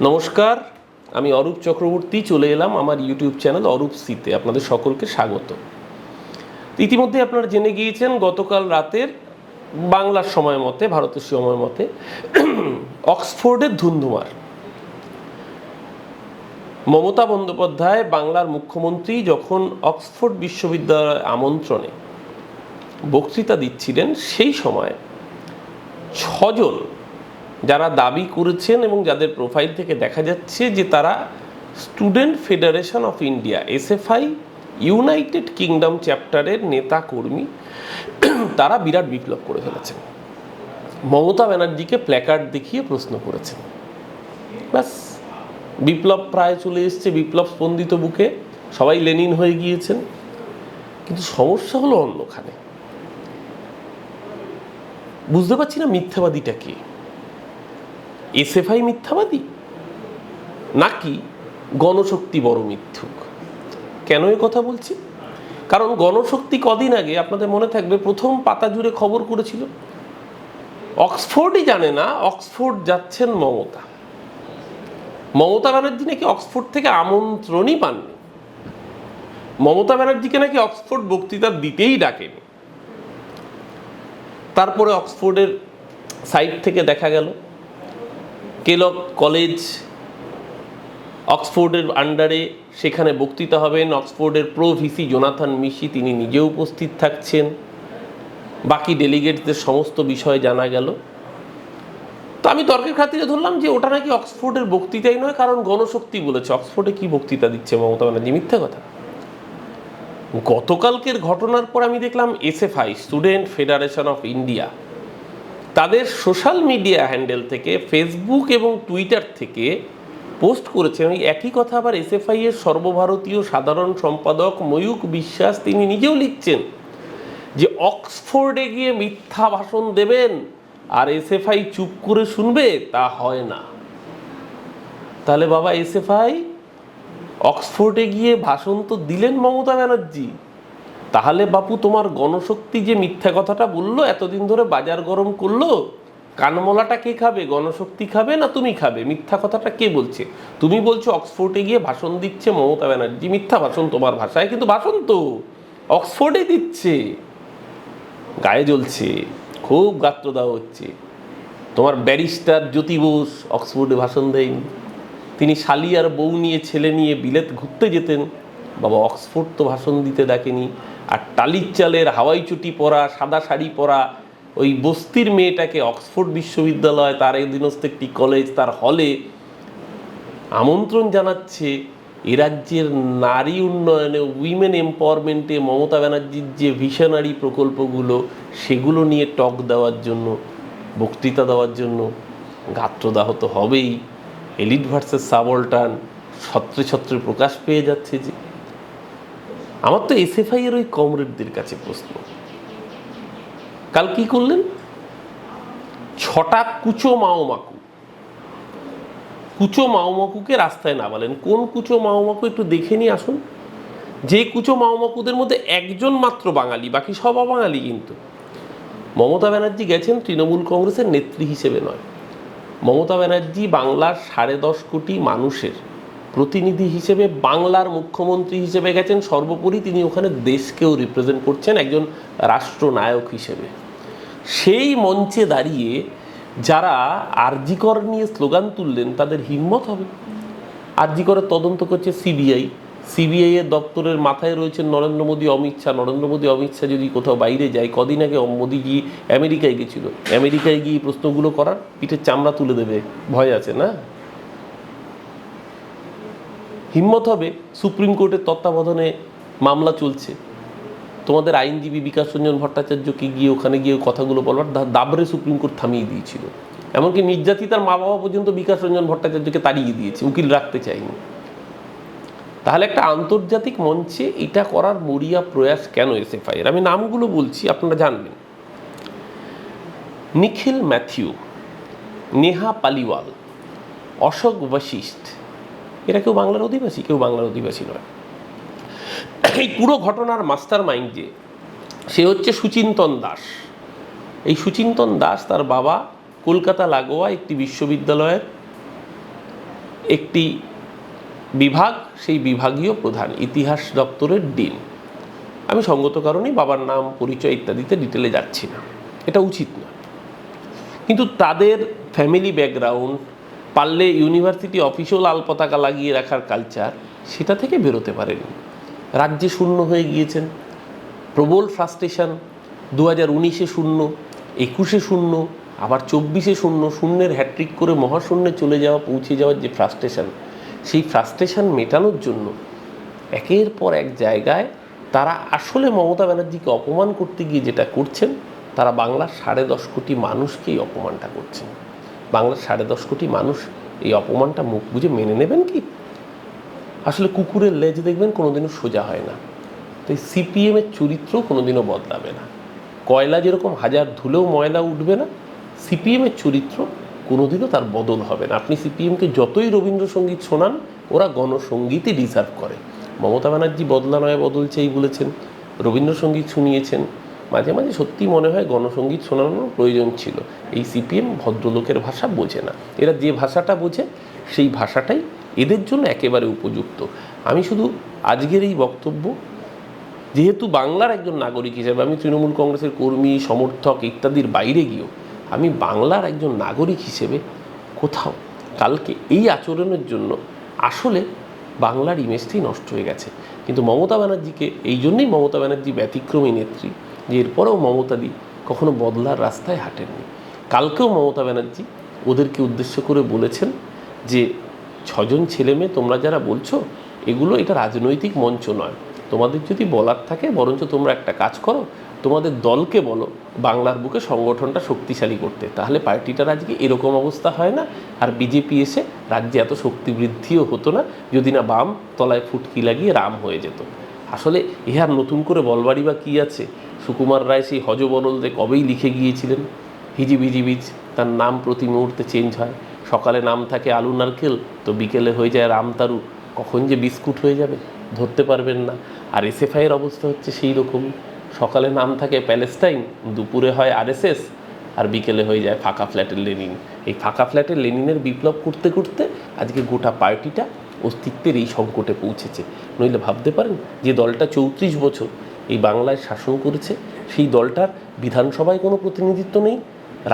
নমস্কার, আমি অরূপ চক্রবর্তী, চলে এলাম আমার ইউটিউব চ্যানেল অরূপ সিতে আপনাদের সকলকে স্বাগত। ইতিমধ্যে আপনারা জেনে গিয়েছেন, গতকাল রাতের বাংলার সময় মতে, ভারতের সময় মতে, অক্সফোর্ডের ধুন্ধুমার। মমতা বন্দ্যোপাধ্যায় বাংলার মুখ্যমন্ত্রী যখন অক্সফোর্ড বিশ্ববিদ্যালয়ের আমন্ত্রণে বক্তৃতা দিচ্ছিলেন, সেই সময় ছজন যারা দাবি করেছেন এবং যাদের প্রোফাইল থেকে দেখা যাচ্ছে যে তারা Student Federation of India SFI United Kingdom চ্যাপ্টারের নেতা কর্মী তারা বিরাট বিপ্লব করে ফেলেছেন। মমতা ব্যানার্জিকে প্ল্যাকার্ড দেখিয়ে প্রশ্ন করেছেন। ব্যাস, বিপ্লব প্রায় চলে এসছে, বিপ্লব স্পন্দিত বুকে। সবাই লেনিন হয়ে গিয়েছেন। কিন্তু সমস্যা হলো অন্যখানে। বুঝতে পারছি না মিথ্যাবাদীটা কে? এসএফআই মিথ্যাবাদী? নাকি গণশক্তি বড় মিথ্যুক? কেন এ কথা বলছি? কারণ গণশক্তি কদিন আগে, আপনাদের মনে থাকবে, প্রথম পাতা জুড়ে খবর করেছিল। অক্সফোর্ডই জানে না, অক্সফোর্ড যাচ্ছেন মমতা। মমতা ব্যানার্জি নাকি অক্সফোর্ড থেকে আমন্ত্রণই পাননি? মমতা ব্যানার্জিকে নাকি অক্সফোর্ড বক্তৃতা দিতেই ডাকেনি? তারপরে অক্সফোর্ডের সাইট থেকে দেখা গেল কেলক কলেজ, অক্সফোর্ডের আন্ডারে সেখানে বক্তৃতা হবেন। অক্সফোর্ডের প্রো ভিসি জোনাথন মিশি, তিনি নিজে উপস্থিত থাকছেন। বাকি ডেলিগেটসদের সমস্ত বিষয় জানা গেল। তো আমি তর্কের খাতিরে ধরলাম যে ওটা নাকি অক্সফোর্ডের বক্তৃতাই নয়, কারণ গণশক্তি বলেছে। অক্সফোর্ডে কি বক্তৃতা দিচ্ছে মমতা ব্যানার্জি? মিথ্যা কথা। গতকালকের ঘটনার পর আমি দেখলাম SFI, Student Federation of India. তাদের সোশ্যাল মিডিয়া হ্যান্ডেল থেকে, ফেসবুক এবং টুইটার থেকে পোস্ট করেছেন। ওই একই কথা আবার এসএফআই এর সর্বভারতীয় সাধারণ সম্পাদক ময়ূক বিশ্বাস, তিনি নিজেও লিখছেন যে, অক্সফোর্ডে গিয়ে মিথ্যা ভাষণ দেবেন আর এসএফআই চুপ করে শুনবে, তা হয় না। তাহলে বাবা, এসএফআই, অক্সফোর্ডে গিয়ে ভাষণ তো দিলেন মমতা ব্যানার্জি। তাহলে বাপু তোমার গণশক্তি যে মিথ্যা কথাটা বলল, এতদিন ধরে বাজার গরম করল, কানমলাটা কে খাবে? গণশক্তি খাবে না তুমি খাবে? মিথ্যা কথাটা কে বলছে? তুমি বলছো অক্সফোর্ডে গিয়ে ভাষণ দিচ্ছে মমতা ব্যানার্জি। মিথ্যা ভাষণ তোমার ভাষায়, কিন্তু ভাষণ তো অক্সফোর্ডে দিচ্ছে। গায়ে জ্বলছে, খুব গাত্র গাত্রদাহ হচ্ছে। তোমার ব্যারিস্টার জ্যোতি বোস অক্সফোর্ডে ভাষণ দেয়নি। তিনি শালি আর বউ নিয়ে ছেলে নিয়ে বিলেত ঘুরতে যেতেন। বাবা, অক্সফোর্ড তো ভাষণ দিতে ডাকেনি আর টালির চালের হাওয়াই চুটি পরা, সাদা শাড়ি পরা, ওই বস্তির মেয়েটাকে অক্সফোর্ড বিশ্ববিদ্যালয়, তার অধীনস্থ একটি কলেজ, তার হলে আমন্ত্রণ জানাচ্ছে এ রাজ্যের নারী উন্নয়নে উইমেন এম্পাওয়ারমেন্টে মমতা ব্যানার্জির যে ভিশনারি প্রকল্পগুলো, সেগুলো নিয়ে টক দেওয়ার জন্য, বক্তৃতা দেওয়ার জন্য গাত্রদাহ তো হবেই। এলিট ভার্সেস সাবল্টান ছত্রে ছত্রে প্রকাশ পেয়ে যাচ্ছে যে আমার তো এসএফআই এর ওই কমরেডদের কাছে প্রশ্ন। কাল কি করলেন? ছটা কুচো মাওমাকু। কুচো মাওমাকুকে রাস্তায় নামালেন। কোন কুচো মাওমাকু একটু দেখে নিয়ে আসুন। যে কুচো মাওমাকুদের মধ্যে একজন মাত্র বাঙালি, বাকি সব অবাঙালি কিন্তু। মমতা ব্যানার্জি গেছেন তৃণমূল কংগ্রেসের নেত্রী হিসেবে নয়। মমতা ব্যানার্জি বাংলার সাড়ে দশ কোটি মানুষের প্রতিনিধি হিসেবে বাংলার মুখ্যমন্ত্রী হিসেবে গেছেন। সর্বোপরি তিনি ওখানে দেশকেও রিপ্রেজেন্ট করছেন একজন রাষ্ট্রনায়ক হিসেবে। সেই মঞ্চে দাঁড়িয়ে যারা আরজিকর নিয়ে স্লোগান তুললেন, তাদের হিম্মত হবে। আরজিকরের তদন্ত করছে সিবিআই। সিবিআই এর দপ্তরের মাথায় রয়েছেন নরেন্দ্র মোদী, অমিত শাহ। নরেন্দ্র মোদী, অমিত শাহ যদি কোথাও বাইরে যায়, কদিন আগে মোদীজি আমেরিকায় গেছিল। আমেরিকায় গিয়ে প্রশ্নগুলো করার পিঠের চামড়া তুলে দেবে। ভয় আছে না? হিম্মত হবে সুপ্রিম কোর্টের তত্ত্বাবধানে মামলা চলছে। তোমাদের আইনজীবী বিকাশ রঞ্জন ভট্টাচার্যকে গিয়ে ওখানে গিয়ে কথাগুলো বলবার? দাবরে সুপ্রিম কোর্ট থামিয়ে দিয়েছিল। এমনকি নির্যাতিতার মা বাবা পর্যন্ত বিকাশ রঞ্জন ভট্টাচার্যকে তাড়িয়ে দিয়েছে, উকিল রাখতে চাইনি তাহলে একটা আন্তর্জাতিক মঞ্চে এটা করার মরিয়া প্রয়াস কেন এসএফআই এর আমি নামগুলো বলছি, আপনারা জানবেন। নিখিল ম্যাথিউ, নেহা পালিওয়াল, অশোক বশিষ্ঠ এরা কেউ বাংলার অধিবাসী, কেউ বাংলার অধিবাসী নয়। এই পুরো ঘটনার মাস্টার মাইন্ড যে, সে হচ্ছে সুচিন্তন দাস। এই সুচিন্তন দাস তার বাবা কলকাতা লাগোয়া একটি বিশ্ববিদ্যালয়ের একটি বিভাগ, সেই বিভাগীয় প্রধান, ইতিহাস দপ্তরের ডিন। আমি সঙ্গত কারণেই বাবার নাম, পরিচয় ইত্যাদিতে ডিটেলে যাচ্ছি না। এটা উচিত না কিন্তু তাদের ফ্যামিলি ব্যাকগ্রাউন্ড পারলে ইউনিভার্সিটি অফিসেও লাল পতাকা লাগিয়ে রাখার কালচার সেটা থেকে বেরোতে পারেনি। রাজ্যে শূন্য হয়ে গিয়েছেন। প্রবল ফ্রাস্ট্রেশন দু হাজার উনিশে শূন্য, একুশে শূন্য, আবার চব্বিশে শূন্য, শূন্যের হ্যাট্রিক করে মহাশূন্যে চলে যাওয়া, পৌঁছে যাওয়ার যে ফ্রাস্ট্রেশন সেই ফ্রাস্ট্রেশন মেটানোর জন্য একের পর এক জায়গায় তারা আসলে মমতা ব্যানার্জিকে অপমান করতে গিয়ে যেটা করছেন, তারা বাংলার সাড়ে দশ কোটি মানুষকেই অপমানটা করছেন। বাংলার সাড়ে দশ কোটি মানুষ এই অপমানটা মুখ বুঝে মেনে নেবেন কি? আসলে কুকুরের লেজ দেখবেন কোনোদিনও সোজা হয় না। তাই সিপিএমের চরিত্র কোনোদিনও বদলাবে না। কয়লা যেরকম হাজার ধুলেও ময়লা উঠবে না সিপিএমের চরিত্র কোনোদিনও তার বদল হবে না। আপনি সিপিএমকে যতই রবীন্দ্রসঙ্গীত শোনান, ওরা গণসঙ্গীতই ডিজার্ভ করে। মমতা ব্যানার্জি বদলা নয় বদল চাই বলেছেন। রবীন্দ্রসঙ্গীত শুনিয়েছেন। মাঝে মাঝে সত্যি মনে হয় গণসঙ্গীত শোনানোর প্রয়োজন ছিল। এই সিপিএম ভদ্রলোকের ভাষা বোঝে না। এরা যে ভাষাটা বোঝে, সেই ভাষাটাই এদের জন্য একেবারে উপযুক্ত। আমি শুধু আজকের এই বক্তব্য, যেহেতু বাংলার একজন নাগরিক হিসেবে আমি তৃণমূল কংগ্রেসের কর্মী, সমর্থক ইত্যাদির বাইরে গিয়েও, আমি বাংলার একজন নাগরিক হিসেবে কোথাও, কালকে এই আচরণের জন্য আসলে বাংলার ইমেজটি নষ্ট হয়ে গেছে। কিন্তু মমতা ব্যানার্জিকে, এই জন্যই মমতা ব্যানার্জি ব্যতিক্রমী নেত্রী যে এরপরেও মমতাদি কখনো বদলার রাস্তায় হাঁটেননি। কালকেও মমতা ব্যানার্জি ওদেরকে উদ্দেশ্য করে বলেছেন যে, ছজন ছেলে মেয়ে তোমরা যারা বলছো, এগুলো এটা রাজনৈতিক মঞ্চ নয়। তোমাদের যদি বলার থাকে, বরঞ্চ তোমরা একটা কাজ করো, তোমাদের দলকে বলো, বাংলার বুকে সংগঠনটা শক্তিশালী করতে। তাহলে পার্টিটার আজকে এরকম অবস্থা হয় না। আর বিজেপি এসে রাজ্যে এত শক্তি বৃদ্ধিও হতো না, যদি না বাম তলায় ফুটকি লাগিয়ে রাম হয়ে যেত। আসলে ইহার নতুন করে বলবাড়ি বা কী আছে? সুকুমার রায় সেই হজবরলদে কবেই লিখে গিয়েছিলেন? হিজিবিজ তার নাম প্রতি মুহূর্তে চেঞ্জ হয়। সকালে নাম থাকে আলু নারকেল, তো বিকেলে হয়ে যায় রামতারু কখন যে বিস্কুট হয়ে যাবে, ধরতে পারবেন না। আর এসএফআইয়ের অবস্থা হচ্ছে সেই রকম। সকালে নাম থাকে প্যালেস্টাইন, দুপুরে হয় আরএসএস, আর বিকেলে হয়ে যায় ফাঁকা ফ্ল্যাটের লেনিন। এই ফাঁকা ফ্ল্যাটের লেনিনের বিপ্লব করতে করতে আজকে গোটা পার্টিটা অস্তিত্বের এই সংকটে পৌঁছেছে। নইলে ভাবতে পারেন যে দলটা চৌত্রিশ বছর এই বাংলায় শাসন করেছে, সেই দলটার বিধানসভায় কোনো প্রতিনিধিত্ব নেই,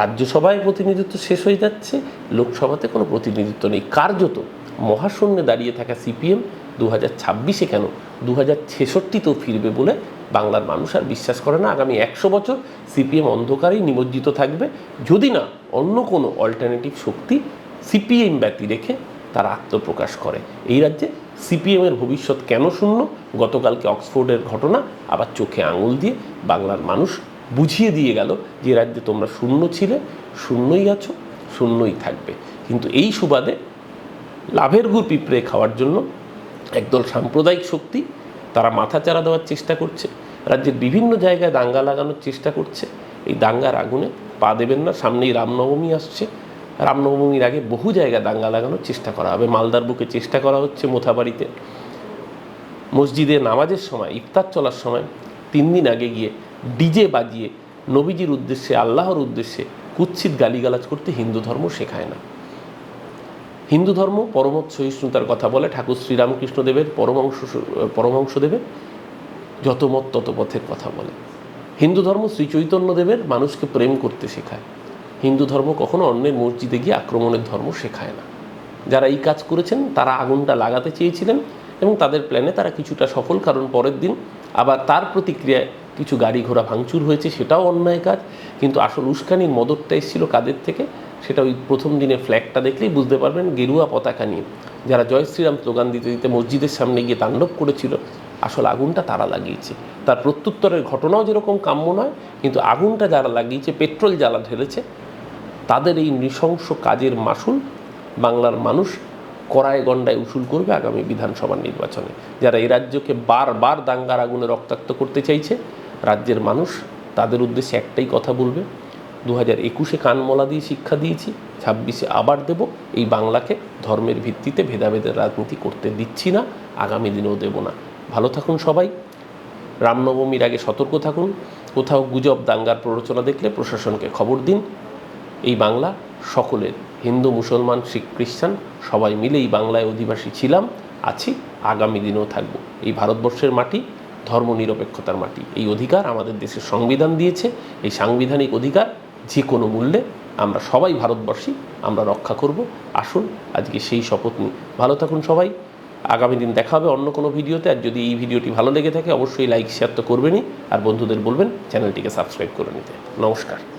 রাজ্যসভায় প্রতিনিধিত্ব শেষ হয়ে যাচ্ছে, লোকসভাতে কোনো প্রতিনিধিত্ব নেই। কার্যত মহাশূন্যে দাঁড়িয়ে থাকা সিপিএম দু হাজার ছাব্বিশে কেন দু হাজার ছেষট্টিতেও ফিরবে বলে বাংলার মানুষ আর বিশ্বাস করে না? আগামী একশো বছর সিপিএম অন্ধকারেই নিমজ্জিত থাকবে। যদি না, অন্য কোনো অল্টারনেটিভ শক্তি সিপিএম ব্যতি রেখে তারা আত্মপ্রকাশ করে। এই রাজ্যে সিপিএমের ভবিষ্যৎ কেন শূন্য? গতকালকে অক্সফোর্ডের ঘটনা, আবার চোখে আঙুল দিয়ে বাংলার মানুষ বুঝিয়ে দিয়ে গেল যে রাজ্যে তোমরা শূন্য ছিলে, শূন্যই আছো, শূন্যই থাকবে। কিন্তু এই সুবাদে লাভের গুড় পিঁপড়ে খাওয়ার জন্য একদল সাম্প্রদায়িক শক্তি তারা মাথা চারা দেওয়ার চেষ্টা করছে। রাজ্যের বিভিন্ন জায়গায় দাঙ্গা লাগানোর চেষ্টা করছে। এই দাঙ্গার আগুনে পা দেবেন না, সামনেই রামনবমী আসছে। রামনবমীর আগে বহু জায়গায় দাঙ্গা লাগানোর চেষ্টা করা হবে। মালদার বুকে চেষ্টা করা হচ্ছে মোথাবাড়িতে। মসজিদে নামাজের সময়, ইফতার চলার সময় তিন দিন আগে গিয়ে ডিজে বাজিয়ে নবীজির উদ্দেশ্যে, আল্লাহর উদ্দেশ্যে কুৎসিত গালিগালাজ করতে হিন্দু ধর্ম শেখায় না। হিন্দু ধর্ম পরমত সহিষ্ণুতার কথা বলে ঠাকুর শ্রীরামকৃষ্ণদেবের পরমাংশ পরমাংশদেবের যত মত তত পথের কথা বলে। হিন্দু ধর্ম শ্রী চৈতন্যদেবের মানুষকে প্রেম করতে শেখায়। হিন্দু ধর্ম কখনো অন্যের মসজিদে গিয়ে আক্রমণের ধর্ম শেখায় না। যারা এই কাজ করেছেন, তারা আগুনটা লাগাতে চেয়েছিলেন এবং তাদের প্ল্যানে তারা কিছুটা সফল, কারণ পরের দিন আবার তার প্রতিক্রিয়ায় কিছু গাড়ি ঘোড়া ভাঙচুর হয়েছে, সেটাও অন্যায় কাজ। কিন্তু আসল উস্কানির মদতটা এসেছিল কাদের থেকে? সেটা ওই প্রথম দিনে ফ্ল্যাগটা দেখলেই বুঝতে পারবেন, গেরুয়া পতাকা নিয়ে। যারা জয় শ্রীরাম স্লোগান দিতে দিতে মসজিদের সামনে গিয়ে তাণ্ডব করেছিল, আসল আগুনটা তারা লাগিয়েছে। তার প্রত্যুত্তরের ঘটনাও যেরকম কাম্য নয়, কিন্তু আগুনটা যারা লাগিয়েছে, পেট্রোল জ্বালা ঢেলেছে তাদের এই নৃশংস কাজের মাসুল বাংলার মানুষ কড়ায় গণ্ডায় উসুল করবে আগামী বিধানসভা নির্বাচনে। যারা এই রাজ্যকে বারবার দাঙ্গার আগুনে রক্তাক্ত করতে চাইছে, রাজ্যের মানুষ তাদের উদ্দেশ্যে একটাই কথা বলবে দু হাজার একুশে কানমলা দিয়ে শিক্ষা দিয়েছি, ছাব্বিশে আবার দেব, এই বাংলাকে ধর্মের ভিত্তিতে ভেদাভেদের রাজনীতি করতে দিচ্ছি না, আগামী দিনেও দেব না। ভালো থাকুন সবাই, রামনবমীর আগে সতর্ক থাকুন, কোথাও গুজব, দাঙ্গার প্ররোচনা দেখলে প্রশাসনকে খবর দিন এই বাংলা সকলের, হিন্দু, মুসলমান, শিখ, খ্রিস্টান, সবাই মিলে এই বাংলায় অধিবাসী ছিলাম, আছি, আগামী দিনেও থাকব। এই ভারতবর্ষের মাটি, ধর্মনিরপেক্ষতার মাটি। এই অধিকার আমাদের দেশের সংবিধান দিয়েছে। এই সাংবিধানিক অধিকার যে কোনো মূল্যে আমরা সবাই ভারতবর্ষী আমরা রক্ষা করব। আসুন, আজকে সেই শপথ নিই। ভালো থাকুন সবাই। আগামী দিন দেখা হবে অন্য কোনো ভিডিওতে। আর যদি এই ভিডিওটি ভালো লেগে থাকে, অবশ্যই লাইক শেয়ার তো করবেনই। আর বন্ধুদের বলবেন, চ্যানেলটিকে সাবস্ক্রাইব করে নিতে। নমস্কার।